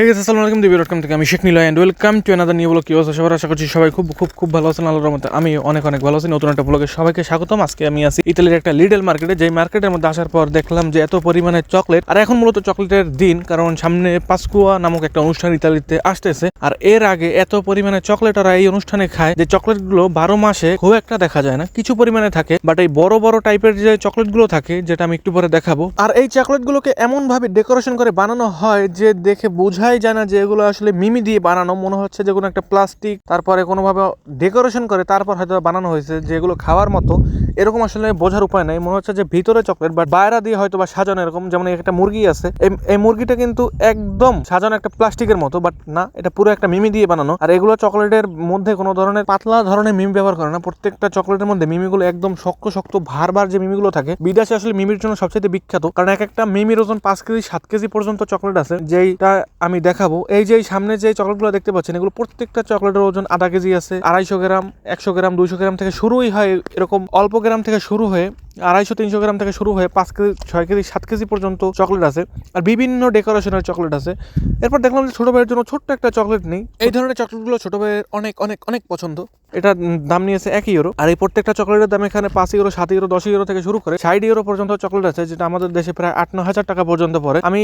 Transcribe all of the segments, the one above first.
হ্যাঁ গেছে আসসালামু আলাইকুম দিবি ডট কম থেকে আমি Sheikh Niloy and welcome to another new blog কি অবস্থা সবার? আশা করছি সবাই খুব খুব খুব ভালো আছেন। আল্লাহর রহমতে আমি অনেক অনেক ভালো আছি। নতুন একটা ব্লগে সবাইকে স্বাগতম। আজকে আমি আছি ইতালির একটা লিডল মার্কেটে যেই মার্কেটের মধ্যে আসার পর দেখলাম যে এত পরিমাণে চকলেট আর এখন মূলত চকলেটের দিন, কারণ সামনে পাসকুয়া নামক একটা অনুষ্ঠান ইতালিতে আসতেছে। আর এর আগে এত পরিমাণে চকলেট ওরা এই অনুষ্ঠানে খায় যে চকলেটগুলো বারো মাসে খুব একটা দেখা যায় না। কিছু পরিমাণে থাকে বাট এই বড় বড় টাইপের যে চকলেটগুলো থাকে, যেটা আমি একটু পরে দেখাবো। আর এই চকলেটগুলোকে এমন ভাবে ডেকোরেশন করে বানানো হয় যে দেখে বোঝাই যায় না যে এগুলো আসলে মিমি দিয়ে বানানো, মনে হচ্ছে যে কোনো একটা প্লাস্টিক, তারপরে কোনোভাবে ডেকোরেশন করে তারপর হয়তো বানানো হয়েছে যেগুলো খাওয়ার মতো। এরকম আসলে বোঝার উপায় নাই, মনে হচ্ছে যে ভিতরে চকলেট বাট বাইরা দিয়ে হয়তো বা সাজানো এরকম, যেমন একটা মুরগি আছে। এই- মুরগিটা কিন্তু একদম সাজানো একটা প্লাস্টিকের মতো বাট না, এটা পুরো একটা মিমি দিয়ে বানানো। আর এগুলো চকলেটের মধ্যে কোনো ধরনের পাতলা ধরনের মিমি ব্যবহার করে না, প্রত্যেকটা চকলেটের মধ্যে মিমিগুলো একদম শক্ত শক্ত ভার ভার যে মিমিগুলো থাকে, বিদেশে আসলে মিমির জন্য সবচেয়ে বিখ্যাত। কারণ এক একটা মিমির ওজন পাঁচ কেজি, সাত কেজি পর্যন্ত চকলেট আছে, যেইটা আমি দেখাবো। এই যে সামনে যে চকলেটগুলো দেখতে পাচ্ছেন, এগুলো প্রত্যেকটা চকলেটের ওজন আধা কেজি আছে। আড়াইশো গ্রাম, একশো গ্রাম, দুইশো গ্রাম থেকে শুরুই হয় এরকম অল্প গ্রাম থেকে শুরু হয়ে আড়াইশো, তিনশো গ্রাম থেকে শুরু হয়ে পাঁচ কেজি, ছয় কেজি, সাত কেজি পর্যন্ত চকলেট আছে। আর বিভিন্ন ডেকোরেশনের চকলেট আছে। এরপর দেখলাম যে ছোটো ভাইয়ের জন্য ছোট্ট একটা চকলেট নেই। এই ধরনের চকলেটগুলো ছোটো ভাইয়ের অনেক অনেক অনেক পছন্দ। এটা দাম নিয়েছে এক ইউরো আর এই প্রত্যেকটা চকলেটের দাম এখানে পাঁচ ইউরো সাত ইউরো দশ ইউরো থেকে শুরু করে ষাট ইউরো পর্যন্ত চকলেট আছে, যেটা আমাদের দেশে প্রায় আট ন হাজার টাকা পর্যন্ত পড়ে। আমি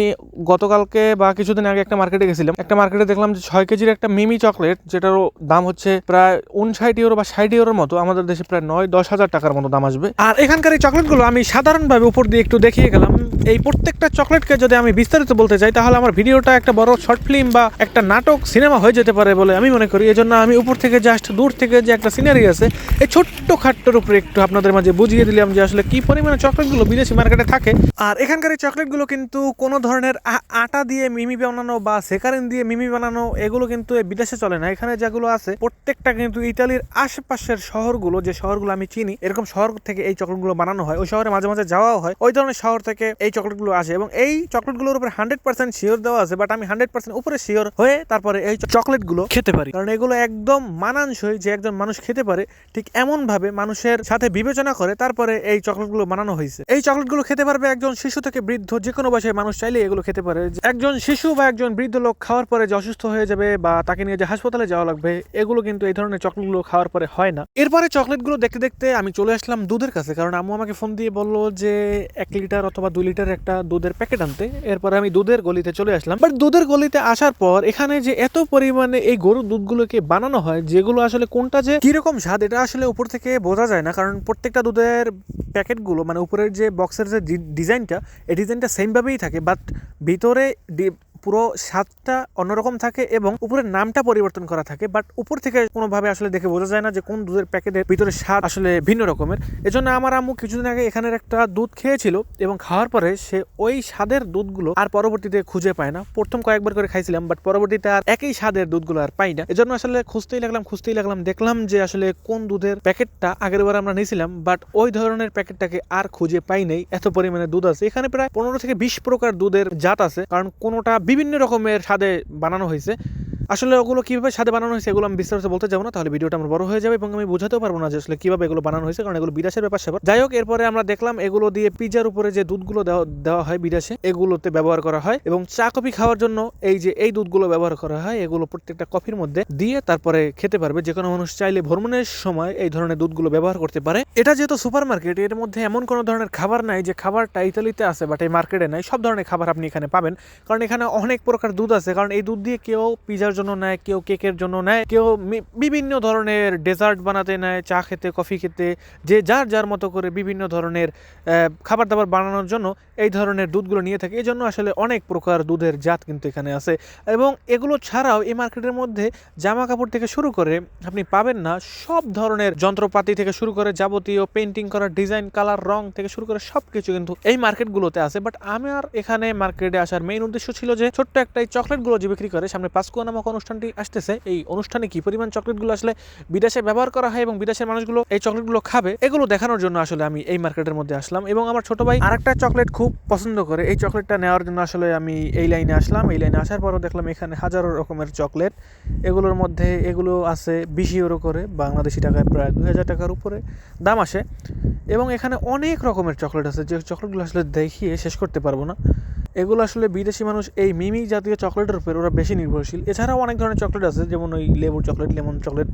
গতকালকে বা কিছুদিন আগে একটা মার্কেটে গেছিলাম। একটা মার্কেটে দেখলাম যে ছয় কেজির একটা মিমি চকলেট, যেটারও দাম হচ্ছে প্রায় উনষাট ইউরো বা ষাট ইউরোর মতো, আমাদের দেশে প্রায় নয়, দশ হাজার টাকার মতো দাম আসবে। আর এখানকার এই চকলেটগুলো আমি সাধারণভাবে উপর দিয়ে একটু দেখিয়ে গেলাম। এই প্রত্যেকটা চকলেটকে যদি আমি বিস্তারিত বলতে চাই, তাহলে আমার ভিডিওটা একটা বড় শর্ট ফিল্ম বা একটা নাটক সিনেমা হয়ে যেতে পারে বলে আমি মনে করি। এজন্য আমি উপর থেকে জাস্ট দূর থেকে যে একটা সিনারি আছে, এই ছোট্ট খাট্টোর উপরে একটু আপনাদের মাঝে বুঝিয়ে দিলাম যে আসলে কি পরিমাণে চকলেটগুলো বিদেশি মার্কেটে থাকে। আর এখানকার এই চকলেটগুলো কিন্তু কোনো ধরনের আটা দিয়ে মিমি বানানো বা সেকারিন দিয়ে মিমি বানানো, এগুলো কিন্তু বিদেশে চলে না। এখানে যেগুলো আছে, প্রত্যেকটা কিন্তু ইতালির আশেপাশের শহরগুলো, যে শহরগুলো আমি চিনি, এরকম শহর থেকে এই চকলেটগুলো বানানো হয়। ওই শহরে মাঝে মাঝে যাওয়াও হয়। ওই ধরনের শহর থেকে এই চকলেটগুলো আসে এবং এই চকলেটগুলোর উপরে হান্ড্রেড পার্সেন্ট শিওর দেওয়া আছে বাট আমি হান্ড্রেড পার্সেন্ট উপরে শিওর হয়ে তারপরে এই চকলেটগুলো খেতে পারি। কারণ এগুলো একদম মানানসই যে একজন মানুষ খেতে পারে ঠিক এমন ভাবে মানুষের সাথে বিবেচনা করে তারপরে এই চকলেটগুলো বানানো হয়েছে। এই চকলেটগুলো খেতে পারবে একজন শিশু থেকে বৃদ্ধ যে কোনো বয়সের মানুষ চাইলে এগুলো খেতে পারে। একজন শিশু বা একজন বৃদ্ধ লোক খাওয়ার পরে যে অসুস্থ হয়ে যাবে বা তাকে নিয়ে যে হাসপাতালে যাওয়া লাগবে এগুলো কিন্তু এই ধরনের চকলেটগুলো খাওয়ার পরে হয় না। এরপরে চকলেটগুলো দেখতে দেখতে আমি চলে আসলাম দুধের কাছে কারণ আম্মু আমাকে ফোন দিয়ে বলল যে এক লিটার অথবা দুই লিটার একটা দুধের প্যাকেট আনতে। এরপরে আমি দুধের গলিতে চলে আসলাম। বাট দুধের গলিতে আসার পর এখানে যে এত পরিমাণে এই গরুর দুধগুলোকে বানানো হয়, যেগুলো আসলে কোনটা যে কীরকম স্বাদ, এটা আসলে উপর থেকে বোঝা যায় না। কারণ প্রত্যেকটা দুধের প্যাকেটগুলো মানে উপরের যে বক্সের যে ডিজাইনটা এই ডিজাইনটা সেমভাবেই থাকে। বাট ভিতরে পুরো স্বাদটা অন্যরকম থাকে এবং উপরের নামটা পরিবর্তন করা থাকে বাট উপর থেকে কোনোভাবে আসলে দেখে বোঝা যায় না যে কোন দুধের প্যাকেটের ভিতরে স্বাদ আসলে ভিন্ন রকমের। এজন্য আমার আম্মু কিছুদিন আগে এখানের একটা দুধ খেয়েছিল এবং খাওয়ার পরে সে ওই স্বাদের দুধগুলো আর পরবর্তীতে খুঁজে পায় না। প্রথম কয়েকবার করে খাইছিলাম বাট পরবর্তীতে আর একই স্বাদের দুধগুলো আর পাই না। এজন্য আসলে খুঁজতেই লাগলাম খুঁজতেই লাগলাম, দেখলাম যে আসলে কোন দুধের প্যাকেটটা আগের বার আমরা নিয়েছিলাম বাট ওই ধরনের প্যাকেটটাকে আর খুঁজে পাই নাই। এত পরিমাণে দুধ আছে। এখানে প্রায় পনেরো থেকে বিশ প্রকার দুধের জাত আছে, কারণ কোনোটা বিভিন্ন রকমের স্বাদে বানানো হয়েছে। আসলে ওগুলো কীভাবে স্বাদে বানানো হয়েছে এগুলো আমি বিস্তারিত বলতে যাব না, তাহলে ভিডিওটা আমার বড় হয়ে যাবে এবং আমি বোঝাতেও পারব না যে আসলে কীভাবে এগুলো বানানো হয়েছে, কারণ এগুলো বিদেশের ব্যাপার স্যাপার। যাই হোক, এরপরে আমরা দেখলাম এগুলো দিয়ে পিজার উপরে যে দুধগুলো দেওয়া দেওয়া হয় বিদেশে, এগুলোতে ব্যবহার করা হয় এবং চা, কফি খাওয়ার জন্য এই যে, এই দুধগুলো ব্যবহার করা হয়, এগুলো প্রত্যেকটা কফির মধ্যে দিয়ে তারপরে খেতে পারবে। যে কোনো মানুষ চাইলে ভ্রমণের সময় এই ধরনের দুধগুলো ব্যবহার করতে পারে। এটা যেহেতু সুপার মার্কেট এর মধ্যে এমন কোনো ধরনের খাবার নাই যে খাবারটা ইতালিতে আছে বাট এই মার্কেটে নাই। সব ধরনের খাবার আপনি এখানে পাবেন। কারণ এখানে অনেক প্রকার দুধ আছে, কারণ এই দুধ দিয়ে কেউ পিজার জন্য নেয়, কেউ কেকের জন্য নেয়, কেউ বিভিন্ন ধরনের ডেজার্ট বানাতে নেয়, চা খেতে কফি খেতে, যে যার যার মতো করে বিভিন্ন ধরনের খাবার দাবার বানানোর জন্য এই ধরনের দুধগুলো নিয়ে থাকে। এই জন্য আসলে অনেক প্রকার দুধের জাত কিন্তু এখানে আছে। এবং এগুলো ছাড়াও এই মার্কেটের মধ্যে জামা কাপড় থেকে শুরু করে, আপনি পাবেন না, সব ধরনের যন্ত্রপাতি থেকে শুরু করে যাবতীয় পেন্টিং করার ডিজাইন কালার রং থেকে শুরু করে সব কিছু কিন্তু এই মার্কেটগুলোতে আছে। বাট আমার এখানে মার্কেটে আসার মেইন উদ্দেশ্য ছিল যে ছোট্ট একটা এই চকলেটগুলো যে বিক্রি করে, সামনে পাসকুয়া নামক অনুষ্ঠানটি আসতেছে। এই অনুষ্ঠানে কি পরিমাণ চকলেটগুলো আসলে বিদেশে ব্যবহার করা হয় এবং বিদেশের মানুষগুলো এই চকলেটগুলো খাবে? এগুলো দেখানোর জন্য আসলে আমি এই মার্কেটের মধ্যে আসলাম এবং আমার ছোট ভাই আরেকটা চকলেট খুব পছন্দ করে। এই চকলেটটা নেওয়ার জন্য আসলে আমি এই লাইনে আসলাম। এই লাইনে আসার পরও দেখলাম এখানে হাজারো রকমের চকলেট। এগুলোর মধ্যে এগুলো আছে বিশ ইউরো করে, বাংলাদেশি টাকায় প্রায় দুই হাজার টাকার উপরে দাম আসে। এবং এখানে অনেক রকমের চকলেট আছে। যে চকলেটগুলো আসলে দেখিয়ে শেষ করতে পারব না। এগুলো আসলে বিদেশি মানুষ, এই মিমি জাতীয় চকলেটের উপর ওরা বেশি নির্ভরশীল। এছাড়াও অনেক ধরনের চকলেট আছে, যেমন ওই লেবুর চকলেট, লেমন চকলেট,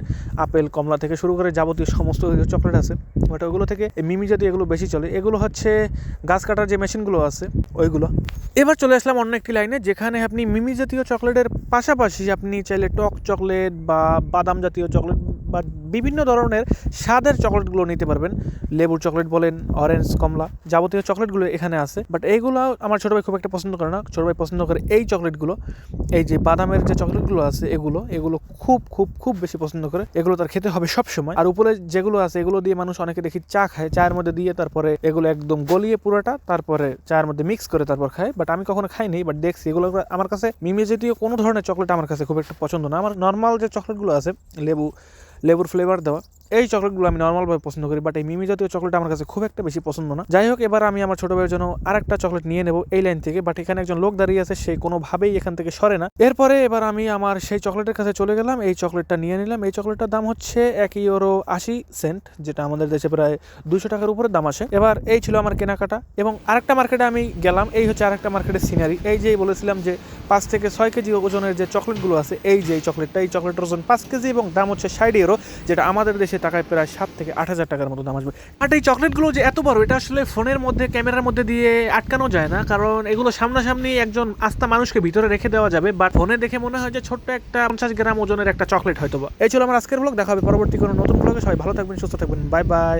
আপেল, কমলা থেকে শুরু করে যাবতীয় সমস্ত চকলেট আছে। বাট ওইগুলো থেকে এই মিমি জাতীয় এগুলো বেশি চলে। এগুলো হচ্ছে গাছ কাটার যে মেশিনগুলো আছে, ওইগুলো। এবার চলে আসলাম অন্য একটি লাইনে, যেখানে আপনি মিমি জাতীয় চকলেটের পাশাপাশি আপনি চাইলে টক চকলেট বা বাদাম জাতীয় চকলেট বা বিভিন্ন ধরনের স্বাদের চকলেটগুলো নিতে পারবেন। লেবুর চকলেট বলেন অরেঞ্জ কমলা যাবতীয় চকলেটগুলো এখানে আছে। বাট এইগুলো আমার ছোটো ভাই খুব একটা পছন্দ করে না। ছোটো ভাই পছন্দ করে এই চকলেটগুলো। এই যে বাদামের যে চকলেটগুলো আছে এগুলো এগুলো খুব খুব খুব বেশি পছন্দ করে। এগুলো তার খেতে হবে সব সময় আর উপরে যেগুলো আছে এগুলো দিয়ে মানুষ অনেকে দেখি চা খায়। চায়ের মধ্যে দিয়ে তারপরে এগুলো একদম গলিয়ে পুরোটা তারপরে চায়ের মধ্যে মিক্স করে তারপর খায়। বাট আমি কখনো খাইনি বাট দেখছি এগুলো আমার কাছে মিমি জাতীয় কোনো ধরনের চকলেট আমার কাছে খুব একটা পছন্দ না। আমার নর্মাল যে চকলেটগুলো আছে, লেবু, লেবুর ফ্লেভার দেওয়া। এই চকলেটগুলো আমি নর্মালভাবে পছন্দ করি বাট এই মিমি জাতীয় চকলেট আমার কাছে খুব একটা বেশি পছন্দ না। যাই হোক এবার আমি আমার ছোট ভাইয়ের জন্য আরেকটা চকলেট নিয়ে নেব এই লাইন থেকে বাট এখানে একজন লোক দাঁড়িয়ে আছে, সে কোনোভাবেই এখান থেকে সরে না। এরপরে এবার আমি আমার সেই চকলেটের কাছে চলে গেলাম, এই চকলেটটা নিয়ে নিলাম। এই চকলেটটার দাম হচ্ছে এক ইউরো আশি সেন্ট, যেটা আমাদের দেশে প্রায় দুশো টাকার উপরে দাম আসে। এবার এই ছিল আমার কেনাকাটা, এবং আরেকটা মার্কেটে আমি গেলাম, এই হচ্ছে আরেকটা মার্কেটের সিনারি। এই যে বলেছিলাম যে পাঁচ থেকে ছয় কেজি ওজনের যে চকলেটগুলো আছে, এই যে এই চকলেটটা, এই চকলেটের ওজন পাঁচ কেজি এবং দাম হচ্ছে ষাট ইউরো, যেটা আমাদের দেশে টাকায় প্রায় সাত থেকে আট হাজার টাকার মতো দাম আসবে। আর এই চকলেটগুলো যে এত বড়, এটা আসলে ফোনের মধ্যে, ক্যামেরার মধ্যে দিয়ে আটকানো যায় না। কারণ এগুলো সামনাসামনি একজন আস্থা মানুষকে ভিতরে রেখে দেওয়া যাবে। বাট ফোনে দেখে মনে হয় যে ছোট্ট একটা পঞ্চাশ গ্রাম ওজনের একটা চকলেট হয়তো। এই ছিল আমার আজকের ব্লগ দেখা হবে পরবর্তী কোনো নতুন ব্লগে সবাই ভালো থাকবেন, সুস্থ থাকবেন। Bye bye